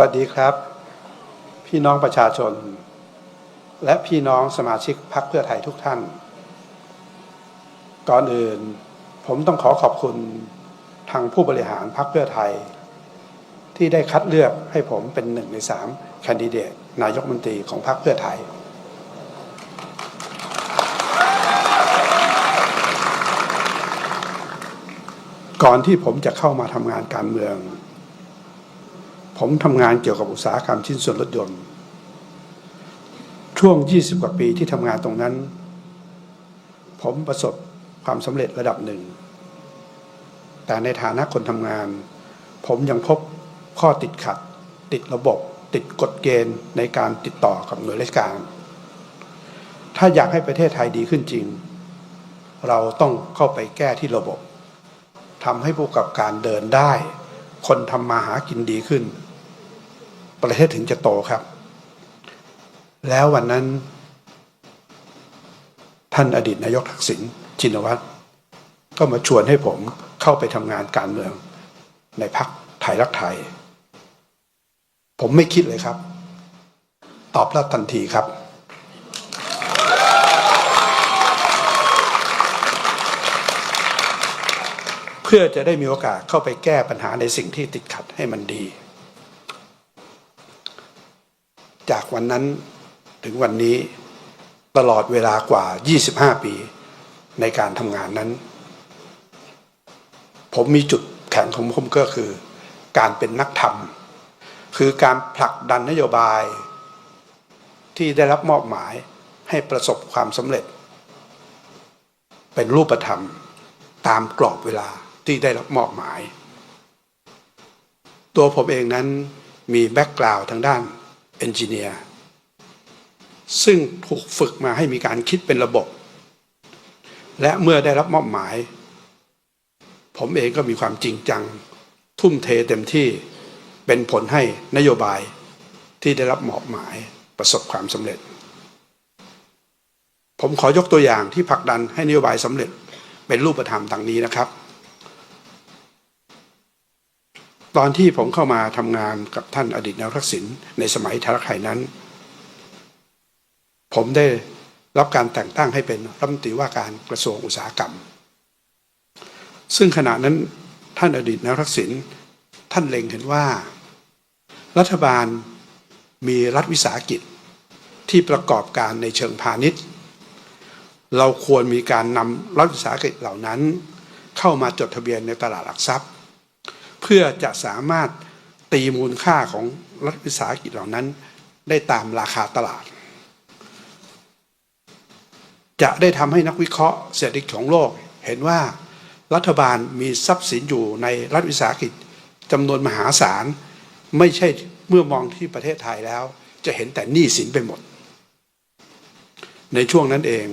วัสดีครับ พี่น้องประชาชน และพี่น้องสมาชิกพรรคเพื่อไทยทุกท่าน ก่อนอื่นผมต้องขอขอบคุณทางผู้บริหารพรรคเพื่อไทย ที่ได้คัดเลือกให้ผมเป็นหนึ่งในสามแคนดิเดตนายกมนตรีของพรรคเพื่อไทย ก่อนที่ผมจะเข้ามาทำงานการเมือง ผมทำงานเกี่ยวกับอุตสาหกรรมชิ้นส่วนรถยนต์ ช่วง 20 กว่าปีที่ทำงานตรงนั้น ผมประสบความสำเร็จระดับหนึ่ง แต่ในฐานะคนทำงาน ผมยังพบข้อติดขัด ติดระบบ ติดกฎเกณฑ์ในการติดต่อกับหน่วยราชการ ถ้าอยากให้ประเทศไทยดีขึ้นจริง เราต้องเข้าไปแก้ที่ระบบทำให้ผู้กอบการเดินได้ คนทำมาหากินดีขึ้น ประเทศถึงจะโตครับ แล้ววันนั้น ท่านอดีตนายกทักษิณชินวัตรก็มาชวนให้ผมเข้าไปทำงานการเมือง ในพรรคไทยรักไทย ผมไม่คิดเลยครับ ตอบรับทันทีครับ เพื่อจะได้มีโอกาสเข้าไปแก้ปัญหาในสิ่งที่ติดขัดให้มันดี จากวันนั้นถึงวันนี้ตลอดเวลากว่า 25 ปีในการทำงานนั้น ผมมีจุดแข็งของผมก็คือ การเป็นนักธรรม คือการผลักดันนโยบาย ที่ได้รับมอบหมายให้ประสบความสำเร็จ เป็นรูปธรรมตามกรอบเวลาที่ได้รับมอบหมาย ตัวผมเองนั้นมีแบ็กกราวด์ทางด้าน เอนจิเนียร์ซึ่งถูกฝึกมาให้มีการคิดเป็นระบบ และเมื่อได้รับมอบหมาย ผมเองก็มีความจริงจัง ทุ่มเทเต็มที่เป็นผลให้นโยบายที่ได้รับมอบหมายประสบความสำเร็จ ผมขอยกตัวอย่างที่ผลักดันให้นโยบายสำเร็จเป็นรูปธรรมดังนี้นะครับ ตอนที่ผมเข้ามาทำงานกับท่านอดีตนายกทักษิณในสมัยทารักไทยนั้น ผมได้รับการแต่งตั้งให้เป็นรัฐมนตรีว่าการกระทรวงอุตสาหกรรม ซึ่งขณะนั้นท่านอดีตนายกทักษิณท่านเล็งเห็นว่า รัฐบาลมีรัฐวิสาหกิจที่ประกอบการในเชิงพาณิชย์ เราควรมีการนำรัฐวิสาหกิจเหล่านั้น เข้ามาจดทะเบียนในตลาดหลักทรัพย์ เพื่อจะสามารถตีมูลค่าของรัฐวิสาหกิจเหล่านั้น ได้ตามราคาตลาด จะได้ทำให้นักวิเคราะห์เศรษฐกิจของโลกเห็นว่ารัฐบาลมีทรัพย์สินอยู่ในรัฐวิสาหกิจจำนวนมหาศาล ไม่ใช่เมื่อมองที่ประเทศไทยแล้ว จะเห็นแต่หนี้สินไปหมด ในช่วงนั้นเอง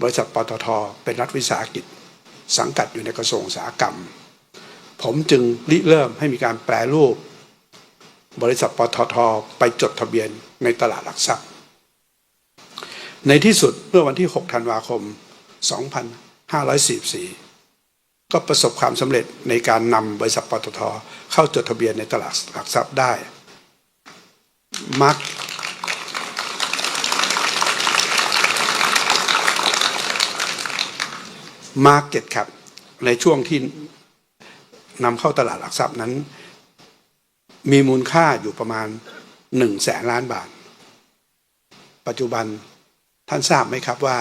บริษัทปตทเป็นรัฐวิสาหกิจ สังกัดอยู่ในกระทรวงอุตสาหกรรม ผมจึงริเริ่มให้มีการแปลรูป บริษัทปตทไปจดทะเบียนในตลาดหลักทรัพย์ ในที่สุดเมื่อวันที่ 6 ธันวาคม 2544 ก็ประสบความสำเร็จในการนำบริษัทปตทเข้าจดทะเบียนในตลาดหลักทรัพย์ได้มาร์กมาร์เก็ตครับในช่วงที่ นำเข้าตลาดหลักทรัพย์นั้น มีมูลค่าอยู่ประมาณหนึ่งแสนล้านบาท ปัจจุบันท่านทราบไหมครับว่า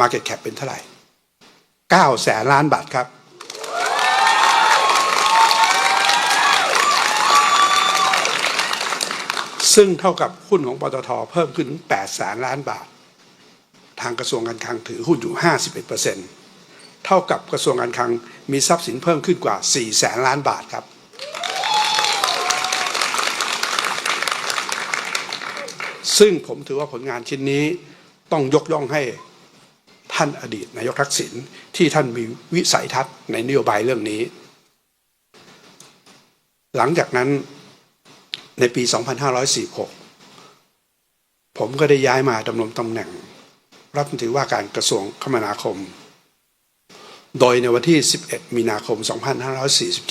Market Cap เป็นเท่าไหร่เก้าแสนล้านบาทครับ ซึ่งเท่ากับหุ้นของปตทเพิ่มขึ้น8แสนล้านบาท ทางกระทรวงการคลังถือหุ้นอยู่ 51%เเท่ากับกระทรวงการคลังมีทรัพย์สินเพิ่มขึ้นกว่า 4 แสนล้านบาทครับ ซึ่งผมถือว่าผลงานชิ้นนี้ต้องยกย่องให้ท่านอดีตนายกทักษิณที่ท่านมีวิสัยทัศน์ในนโยบายเรื่องนี้ หลังจากนั้นในปี 2546 ผมก็ได้ย้ายมาดำรงตำแหน่งรัฐมนตรีว่าการกระทรวงคมนาคม โดยในวันที่ 11 มีนาคม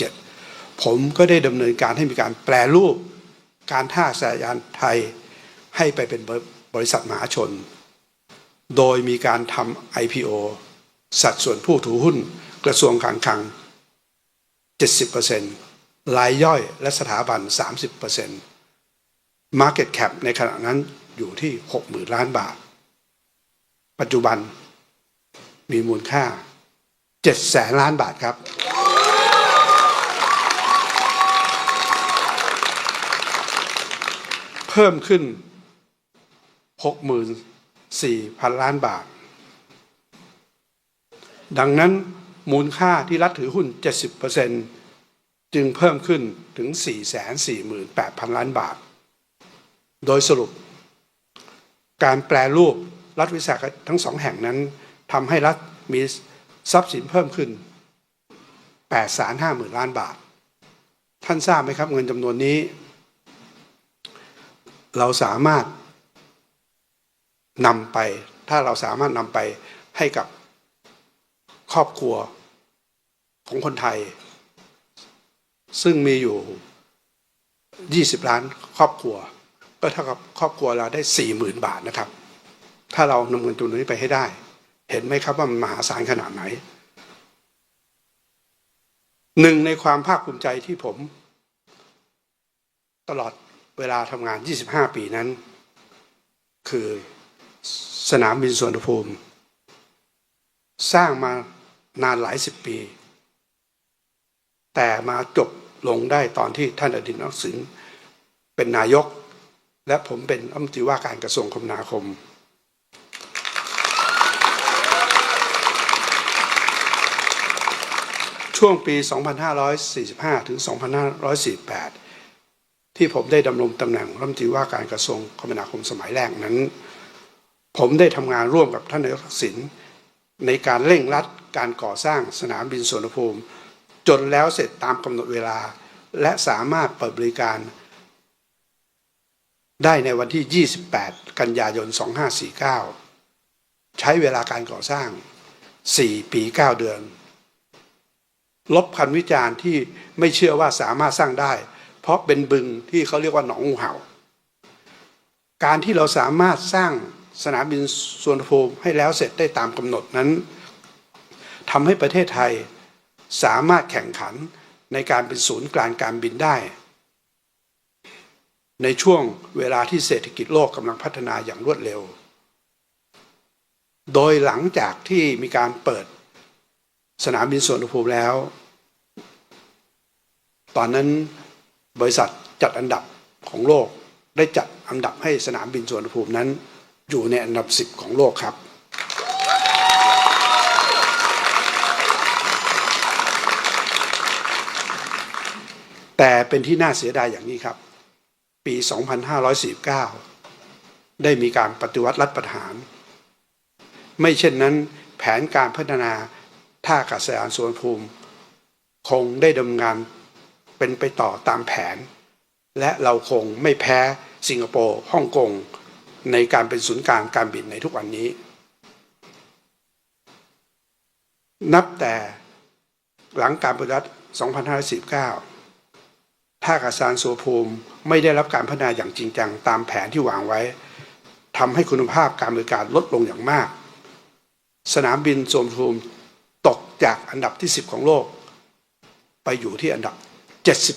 2547 ผมก็ได้ดำเนินการให้มีการแปลรูปการท่าอากาศยานไทยให้ไปเป็นบริษัทมหาชน โดยมีการทำ IPO สัดส่วนผู้ถือหุ้นกระทรวงการคลัง 70%รายย่อยและสถาบัน 30% Market Cap ในขณะนั้นอยู่ที่ 60,000 ล้านบาท ปัจจุบันมีมูลค่า 7แสนล้านบาทครับ เพิ่มขึ้น 64,000 ล้านบาท ดังนั้นมูลค่าที่รัฐถือหุ้น 70%จึงเพิ่มขึ้นถึง 448,000 ล้านบาท โดยสรุป การแปลรูปรัฐวิสาหกิจทั้งสองแห่งนั้นทำให้รัฐมี ทรัพย์สินเพิ่มขึ้น850,000ล้านบาท ท่านทราบไหมครับ เงินจำนวนนี้ เราสามารถนำไป ถ้าเราสามารถนำไปให้กับครอบครัวของคนไทย ซึ่งมีอยู่ 20 ล้านครอบครัว ก็เท่ากับครอบครัวเราได้ 40,000 บาทนะครับ ถ้าเรานำเงินจำนวนนี้ไปให้ได้ เห็นไหมครับว่ามันมหาศาลขนาดไหน หนึ่งในความภาคภูมิใจที่ผม ตลอดเวลาทำงาน 25 ปีนั้น คือสนามบินสวนภูมิ สร้างมานานหลายสิบปี แต่มาจบลงได้ตอนที่ท่านอดินทร์นักสินเป็นนายก และผมเป็นรัมตรีว่าการกระทรวงคมนาคม ช่วงปี 2545 ถึง 2548 ที่ผมได้ดำรงตำแหน่งรัฐมนตรีว่าการกระทรวงคมนาคมสมัยแรกนั้น ผมได้ทำงานร่วมกับท่านนายกทักษิณในการเร่งรัดการก่อสร้างสนามบินสุวนภูมิ จนแล้วเสร็จตามกำหนดเวลา และสามารถเปิดบริการ ได้ในวันที่ 28 กันยายน 2549 ใช้เวลาการก่อสร้าง 4 ปี 9 เดือน ลบคำวิจารณ์ที่ไม่เชื่อว่าสามารถสร้างได้ เพราะเป็นบึงที่เขาเรียกว่าหนองงูเห่า การที่เราสามารถสร้างสนามบินสวนภูมิให้แล้วเสร็จได้ตามกำหนดนั้นทำให้ประเทศไทยสามารถแข่งขันในการเป็นศูนย์กลางการบินได้ ในช่วงเวลาที่เศรษฐกิจโลกกำลังพัฒนาอย่างรวดเร็ว โดยหลังจากที่มีการเปิด สนามบินสวนภูมิแล้ว ตอนนั้นบริษัทจัดอันดับของโลกได้จัดอันดับให้สนามบินสวนภูมินั้น อยู่ในอันดับ 10 ของโลกครับ แต่เป็นที่น่าเสียดายอย่างนี้ครับ ปี 2549 ได้มีการปฏิวัติรัฐประหาร ไม่เช่นนั้นแผนการพัฒนา ท่าอากาศยานสวนภูมิ คงได้ดำเนินงานเป็นไปต่อตามแผน และเราคงไม่แพ้สิงคโปร์ฮ่องกงในการเป็นศูนย์กลางการบินในทุกวันนี้ นับแต่หลังการปฏิวัติ 2549ท่าอากาศยานสุวรรณภูมิไม่ได้รับการพัฒนาอย่างจริงจังตามแผนที่วางไว้ทำให้คุณภาพการบริการลดลงอย่างมาก สนามบินสุวรรณภูมิ จากอันดับที่ 10 ของโลก ไปอยู่ที่อันดับ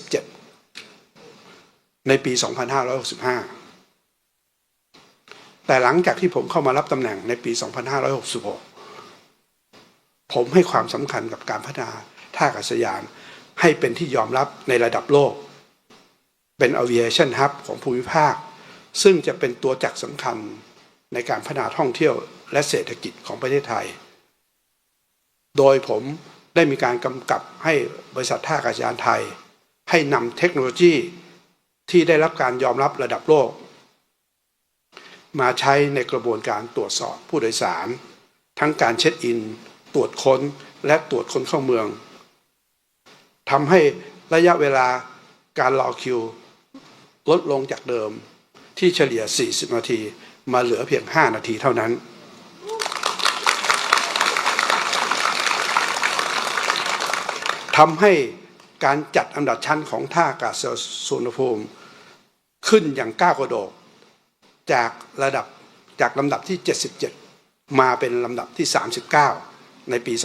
77 ในปี 2565 แต่หลังจากที่ผมเข้ามารับตำแหน่งในปี 2566 ผมให้ความสำคัญกับการพัฒนาท่าอากาศยาน ให้เป็นที่ยอมรับในระดับโลก เป็น aviation hub ของภูมิภาค ซึ่งจะเป็นตัวจักรสำคัญในการพัฒนาท่องเที่ยวและเศรษฐกิจของประเทศไทย โดยผมได้มีการกำกับให้บริษัทท่าอากาศยานไทย ให้นำเทคโนโลยีที่ได้รับการยอมรับระดับโลก มาใช้ในกระบวนการตรวจสอบผู้โดยสาร ทั้งการเช็คอิน ตรวจค้นและตรวจคนเข้าเมืองทำให้ระยะเวลาการรอคิว ลดลงจากเดิมที่เฉลี่ย 40 นาทีมาเหลือเพียง 5 นาทีเท่านั้น ทำให้การจัดอันดับชั้นของท่าอากาศยานสุวรรณภูมิขึ้นอย่างก้าวกระโดดจากระดับจากลำดับที่ 77 มาเป็นลำดับที่ 39 ในปี 2568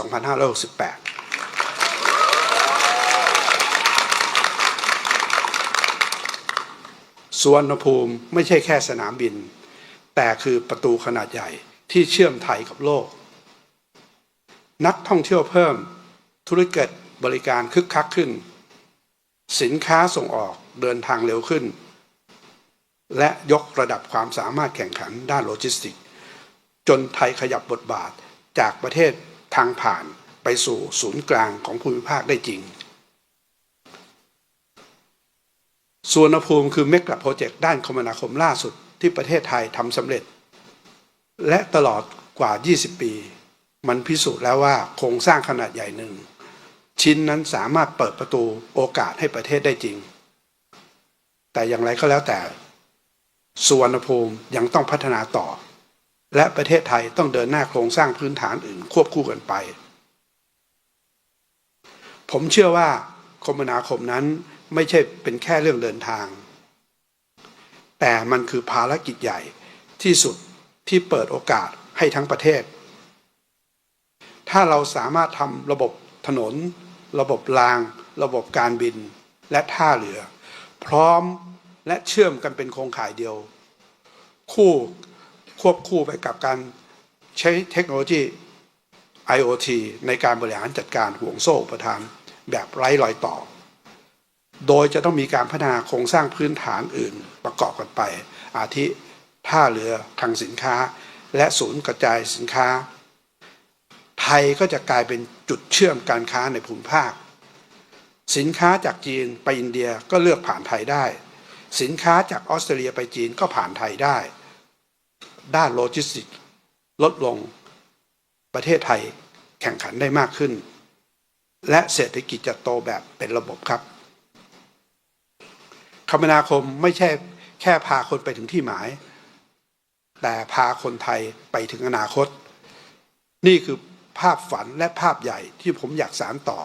สวนภูมิไม่ใช่แค่สนามบิน แต่คือประตูขนาดใหญ่ที่เชื่อมไทยกับโลก นักท่องเที่ยวเพิ่มธุรกิจ บริการคึกคักขึ้น สินค้าส่งออกเดินทางเร็วขึ้น และยกระดับความสามารถแข่งขันด้านโลจิสติก จนไทยขยับบทบาทจากประเทศทางผ่านไปสู่ศูนย์กลางของภูมิภาคได้จริงส่วนภูมิคือเมกะโปรเจกต์ด้านคมนาคมล่าสุดที่ประเทศไทยทำสำเร็จ และตลอดกว่า 20 ปี มันพิสูจน์แล้วว่าโครงสร้างขนาดใหญ่หนึ่ง ชิ้นนั้นสามารถเปิดประตูโอกาสให้ประเทศได้จริง แต่อย่างไรก็แล้วแต่สุวรรณภูมิยังต้องพัฒนาต่อ และประเทศไทยต้องเดินหน้าโครงสร้างพื้นฐานอื่นควบคู่กันไป ผมเชื่อว่าคมนาคมนั้นไม่ใช่เป็นแค่เรื่องเดินทาง แต่มันคือภารกิจใหญ่ที่สุดที่เปิดโอกาสให้ทั้งประเทศ ถ้าเราสามารถทำระบบถนน ระบบราง ระบบการบิน และท่าเรือ พร้อมและเชื่อมกันเป็นโครงข่ายเดียว คู่ควบคู่ไปกับการใช้เทคโนโลยี IoT ในการบริหารจัดการห่วงโซ่อุประทานแบบไร้รอยต่อ โดยจะต้องมีการพัฒนาโครงสร้างพื้นฐานอื่นประกอบกันไป อาทิท่าเรือคลังสินค้า และศูนย์กระจายสินค้า ทยก็จะกลายเป็นจุดเชื่อมการค้าในภูมิภาค สินค้าจากจีนไปอินเดียก็เลือกผ่านไทยได้ สินค้าจากออสเตรเลียไปจีนก็ผ่านไทยได้ ด้านโลจิสติกส์ลดลงประเทศไทยแข่งขันได้มากขึ้น และเศรษฐกิจจะโตแบบเป็นระบบครับ คมนาคมไม่ใช่แค่พาคนไปถึงที่หมาย แต่พาคนไทยไปถึงอนาคต นี่คือ ภาพฝันและภาพใหญ่ที่ผมอยากสานต่อ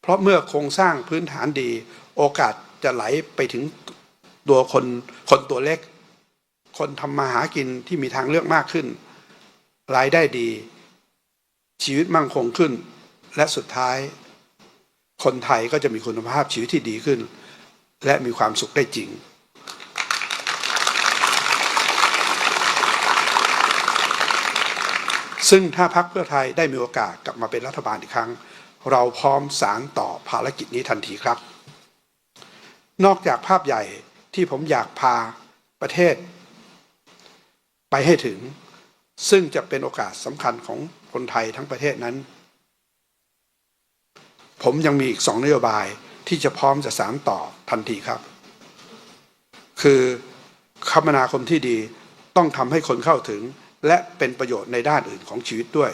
เพราะเมื่อโครงสร้างพื้นฐานดี โอกาสจะไหลไปถึงตัวคนคนตัวเล็ก คนทำมาหากินที่มีทางเลือกมากขึ้น รายได้ดี ชีวิตมั่งคงขึ้น และสุดท้าย คนไทยก็จะมีคุณภาพชีวิตที่ดีขึ้น และมีความสุขได้จริง ซึ่งถ้าพรรคเพื่อไทยได้มีโอกาสกลับมาเป็นรัฐบาลอีกครั้ง เราพร้อมสารต่อภารกิจนี้ทันทีครับ นอกจากภาพใหญ่ที่ผมอยากพาประเทศ ไปให้ถึง ซึ่งจะเป็นโอกาสสำคัญของคนไทยทั้งประเทศนั้น ผมยังมีอีกสองนโยบายที่จะพร้อมจะสานต่อทันทีครับ คือคมนาคมที่ดีต้องทำให้คนเข้าถึง และเป็นประโยชน์ในด้านอื่นของชีวิตด้วย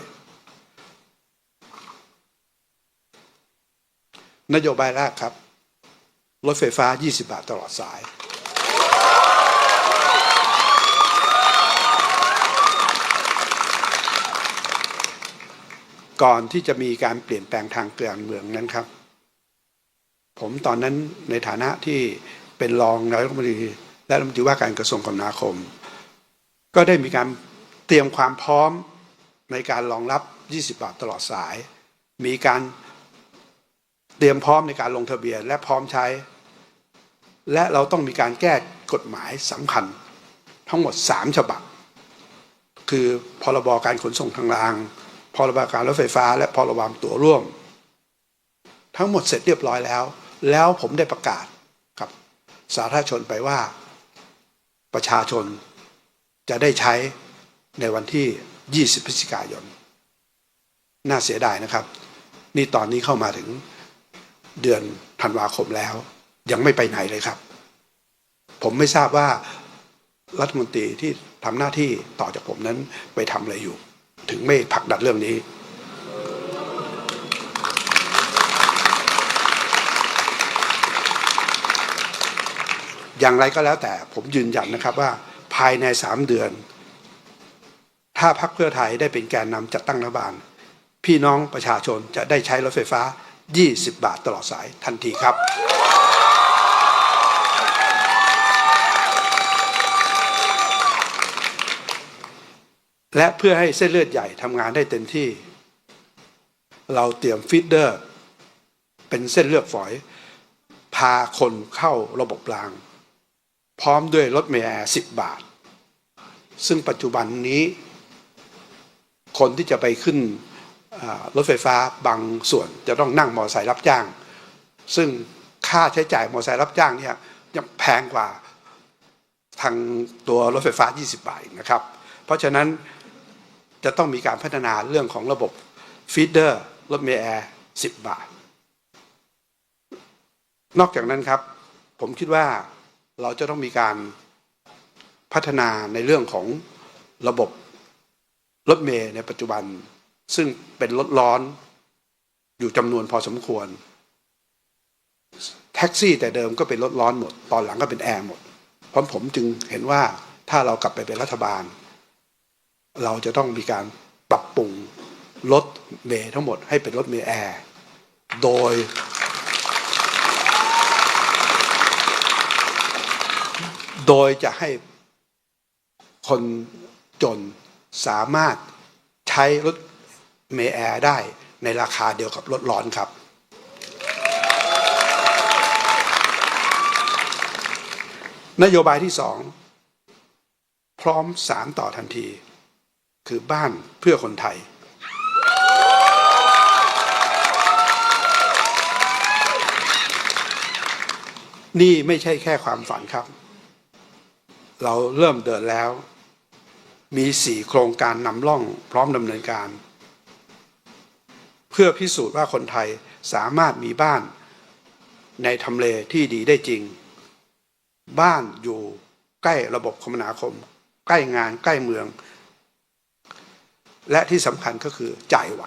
นโยบายแรกครับ รถไฟฟ้า 20 บาทตลอดสาย ก่อนที่จะมีการเปลี่ยนแปลงทางการเมืองนั้นครับ ผมตอนนั้นในฐานะที่เป็นรองนายกรัฐมนตรีและรัฐมนตรีว่าการกระทรวงคมนาคม ก็ได้มีการ ตรียมความพร้อมในการรองรับ 20 บาทตลอดสาย มีการเตรียมพร้อมในการลงทะเบียนและพร้อมใช้ และเราต้องมีการแก้กฎหมายสำคัญ ทั้งหมด 3 ฉบับ คือพรบการขนส่งทางราง พรบการรถไฟฟ้า และพรบตั๋วร่วม ทั้งหมดเสร็จเรียบร้อยแล้ว แล้วผมได้ประกาศกับสาธารณชนไปว่า ประชาชนจะได้ใช้ ในวันที่ 20 พฤศจิกายน น่าเสียดายนะครับ นี่ตอนนี้เข้ามาถึงเดือนธันวาคมแล้ว ยังไม่ไปไหนเลยครับ ผมไม่ทราบว่ารัฐมนตรีที่ทำหน้าที่ต่อจากผมนั้นไปทำอะไรอยู่ ถึงไม่ผลักดันเรื่องนี้ อย่างไรก็แล้วแต่ผมยืนยันนะครับว่าภายในสามเดือน ถ้าพรรคเพื่อไทยได้เป็นแกนนำจัดตั้งรัฐบาล พี่น้องประชาชนจะได้ใช้รถไฟฟ้า 20 บาทตลอดสายทันทีครับ และเพื่อให้เส้นเลือดใหญ่ทำงานได้เต็มที่ เราเตรียมฟีดเดอร์ เป็นเส้นเลือดฝอย พาคนเข้าระบบราง พร้อมด้วยรถเมล์แอร์10 บาท ซึ่งปัจจุบันนี้ คนที่จะไปขึ้นรถไฟฟ้าบางส่วนจะต้องนั่งมอเตอร์ไซค์รับจ้าง ซึ่งค่าใช้จ่ายมอเตอร์ไซค์รับจ้างเนี่ยยังแพงกว่าทางตัวรถไฟฟ้า 20 บาทนะครับ เพราะฉะนั้นจะต้องมีการพัฒนาเรื่องของระบบฟีดเดอร์รถเมล์แอร์10 บาท นอกจากนั้นครับ ผมคิดว่าเราจะต้องมีการพัฒนาในเรื่องของระบบ รถเมล์ในปัจจุบันซึ่งเป็นรถร้อนอยู่จำนวนพอสมควร แท็กซี่แต่เดิมก็เป็นรถร้อนหมด ตอนหลังก็เป็นแอร์หมด เพราะผมจึงเห็นว่าถ้าเรากลับไปเป็นรัฐบาล เราจะต้องมีการปรับปรุงรถเมล์ทั้งหมดให้เป็นรถเมล์แอร์โดย โดยจะให้คนจน สามารถใช้รถเมล์แอร์ได้ในราคาเดียวกับรถร้อนครับ นโยบายที่สองพร้อมสารต่อทันที คือบ้านเพื่อคนไทย นี่ไม่ใช่แค่ความฝันครับ เราเริ่มเดินแล้ว มีสี่โครงการนำร่องพร้อมดำเนินการ เพื่อพิสูจน์ว่าคนไทยสามารถมีบ้านในทำเลที่ดีได้จริง บ้านอยู่ใกล้ระบบคมนาคม ใกล้งานใกล้เมือง และที่สำคัญก็คือจ่ายไหว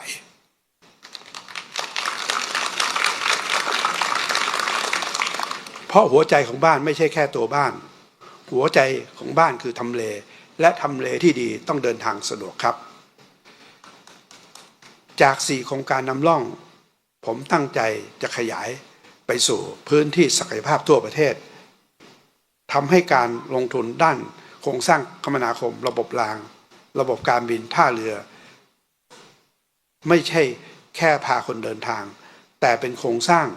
เพราะหัวใจของบ้านไม่ใช่แค่ตัวบ้าน หัวใจของบ้านคือทำเล และทำเลที่ดีต้องเดินทางสะดวกครับ จากสี่โครงการนำร่อง ผมตั้งใจจะขยายไปสู่พื้นที่ศักยภาพทั่วประเทศทำให้การลงทุนด้านโครงสร้างคมนาคม ระบบราง ระบบการบินท่าเรือ ไม่ใช่แค่พาคนเดินทาง แต่เป็นโครงสร้าง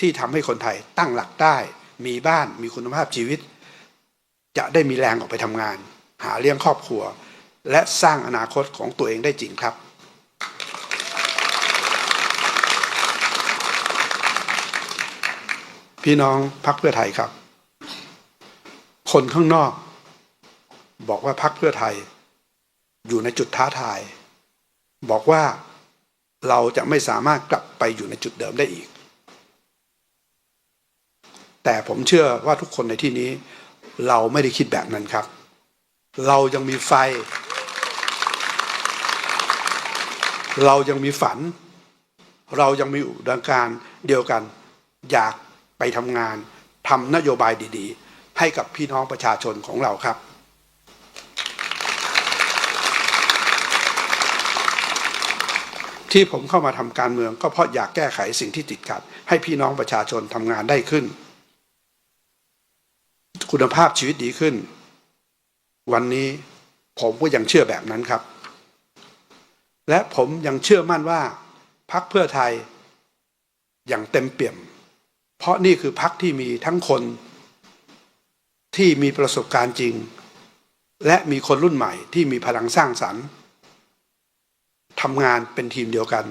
ที่ทำให้คนไทยตั้งหลักได้ มีบ้านมีคุณภาพชีวิต จะได้มีแรงออกไปทำงาน หาเลี้ยงครอบครัว และสร้างอนาคตของตัวเองได้จริงครับ พี่น้องพักเพื่อไทยครับ คนข้างนอก บอกว่าพักเพื่อไทย อยู่ในจุดท้าทาย บอกว่าเราจะไม่สามารถกลับไปอยู่ในจุดเดิมได้อีก แต่ผมเชื่อว่าทุกคนในที่นี้ เราไม่ได้คิดแบบนั้นครับ เรายังมีไฟ เรายังมีฝัน เรายังมีอุดมการเดียวกัน อยากไปทำงานทำนโยบายดีๆ ให้กับพี่น้องประชาชนของเราครับ ที่ผมเข้ามาทำการเมืองก็เพราะอยากแก้ไขสิ่งที่ติดขัด ให้พี่น้องประชาชนทำงานได้ขึ้น คุณภาพชีวิตดีขึ้น วันนี้ผมก็ยังเชื่อแบบนั้นครับ และผมยังเชื่อมั่นว่าพักเพื่อไทยอย่างเต็มเปี่ยม เพราะนี่คือพักที่มีทั้งคน ที่มีประสบการณ์จริง และมีคนรุ่นใหม่ที่มีพลังสร้างสรรค์ทำงานเป็นทีมเดียวกัน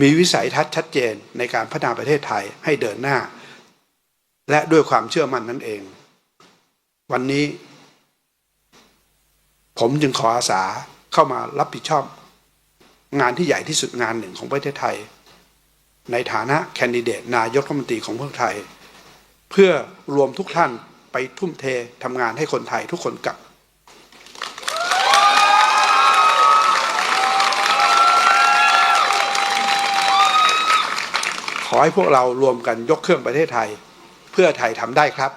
มีวิสัยทัศน์ชัดเจนในการพัฒนาประเทศไทยให้เดินหน้า และด้วยความเชื่อมั่นนั่นเอง วันนี้ ผมจึงขออาสาเข้ามารับผิดชอบ งานที่ใหญ่ที่สุดงานหนึ่งของประเทศไทย ในฐานะแคนดิเดตนายกรัฐมนตรีของพวกไทย เพื่อรวมทุกท่านไปทุ่มเททำงานให้คนไทยทุกคนกลับขอให้พวกเรารวมกันยกเครื่องประเทศไทย เพื่อไทยทำได้ครับ